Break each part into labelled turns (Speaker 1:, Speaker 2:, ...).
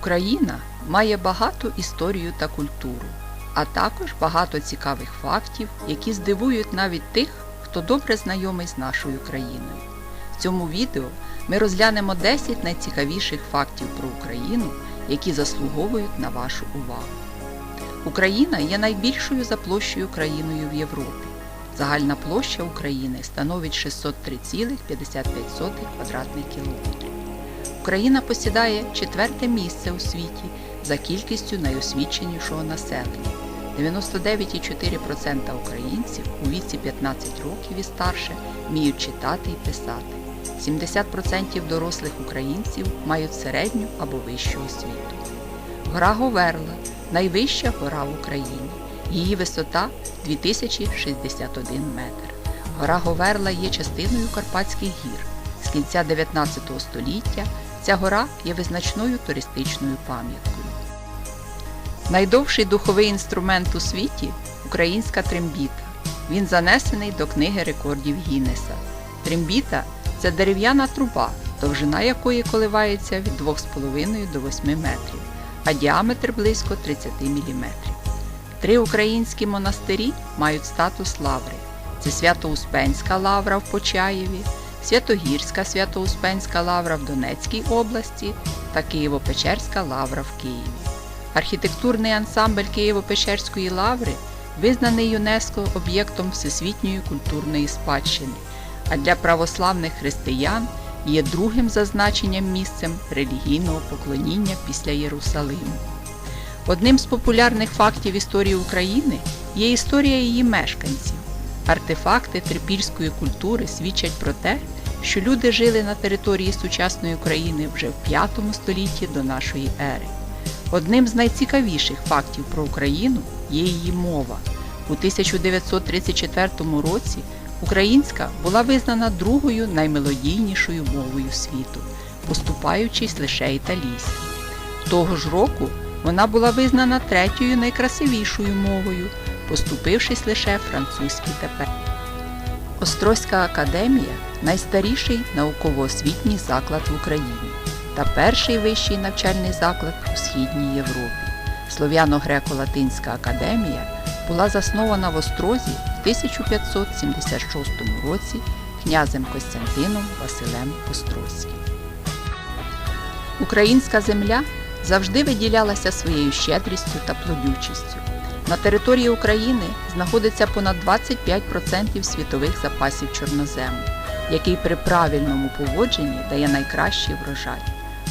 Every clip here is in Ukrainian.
Speaker 1: Україна має багату історію та культуру, а також багато цікавих фактів, які здивують навіть тих, хто добре знайомий з нашою країною. В цьому відео ми розглянемо 10 найцікавіших фактів про Україну, які заслуговують на вашу увагу. Україна є найбільшою за площею країною в Європі. Загальна площа України становить 603,55 квадратних кілометрів. Україна посідає четверте місце у світі за кількістю найосвіченішого населення. 99,4% українців у віці 15 років і старше вміють читати і писати. 70% дорослих українців мають середню або вищу освіту. Гора Говерла найвища гора в Україні. Її висота 2061 метр. Гора Говерла є частиною Карпатських гір. З кінця 19 століття ця гора є визначною туристичною пам'яткою. Найдовший духовий інструмент у світі українська трембіта. Він занесений до книги рекордів Гіннеса. Трембіта це дерев'яна труба, довжина якої коливається від 2,5 до 8 метрів, а діаметр близько 30 мм. Три українські монастирі мають статус лаври. Це Свято-Успенська лавра в Почаєві, Святогірська Свято-Успенська лавра в Донецькій області та Києво-Печерська лавра в Києві. Архітектурний ансамбль Києво-Печерської лаври визнаний ЮНЕСКО об'єктом Всесвітньої культурної спадщини, а для православних християн є другим за значенням місцем релігійного поклоніння після Єрусалиму. Одним з популярних фактів історії України є історія її мешканців. Артефакти трипільської культури свідчать про те, що люди жили на території сучасної України вже в V столітті до нашої ери. Одним з найцікавіших фактів про Україну є її мова. У 1934 році українська була визнана другою наймелодійнішою мовою світу, поступаючись лише італійській. Того ж року вона була визнана третьою найкрасивішою мовою, поступившись лише французькій тепер. Острозька академія найстаріший науково-освітній заклад в Україні та перший вищий навчальний заклад у Східній Європі. Слов'яно-греко-латинська академія була заснована в Острозі в 1576 році князем Костянтином Василем Острозьким. Українська земля завжди виділялася своєю щедрістю та плодючістю. На території України знаходиться понад 25% світових запасів чорнозему, який при правильному поводженні дає найкращий врожай.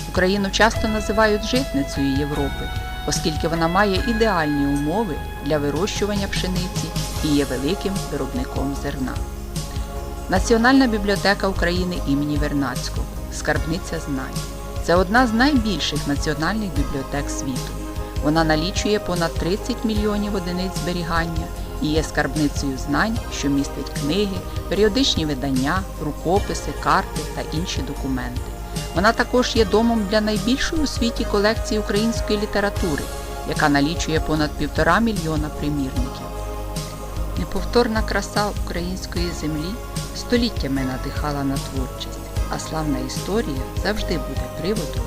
Speaker 1: Україну часто називають житницею Європи, оскільки вона має ідеальні умови для вирощування пшениці і є великим виробником зерна. Національна бібліотека України імені Вернадського Скарбниця знань. Це одна з найбільших національних бібліотек світу. Вона налічує понад 30 мільйонів одиниць зберігання і є скарбницею знань, що містить книги, періодичні видання, рукописи, карти та інші документи. Вона також є домом для найбільшої у світі колекції української літератури, яка налічує понад півтора мільйона примірників. Неповторна краса української землі століттями надихала на творчість, а славна історія завжди буде приводом